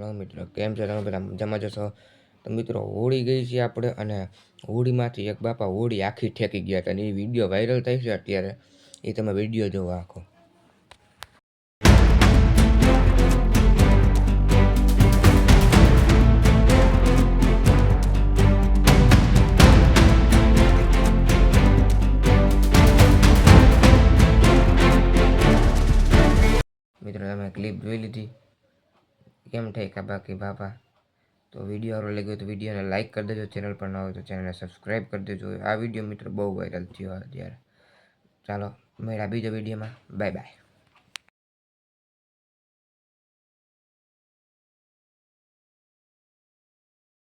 મિત્રો કેમ છે? તમે બધા મજામાં જશો તો મિત્રો, હોળી ગઈ છે આપણે અને હોળીમાંથી એક બાપા હોળી આખી ઠેકી ગયા હતા અને એ વીડિયો વાયરલ થઈ છે અત્યારે. એ તમે વીડિયો જોવો આખો. મિત્રો, તમે ક્લિપ જોઈ લીધી? કેમ થાય કા બાપા, તો વીડિયો સારો લાગ્યો તો વિડીયોને લાઇક કરી દેજો. ચેનલ પર ન હોય તો ચેનલને સબસ્ક્રાઈબ કરી દેજો. આ વીડિયો મિત્રો બહુ વાયરલ થયો અત્યારે. ચાલો મેળા બીજો વિડીયોમાં બાય બાય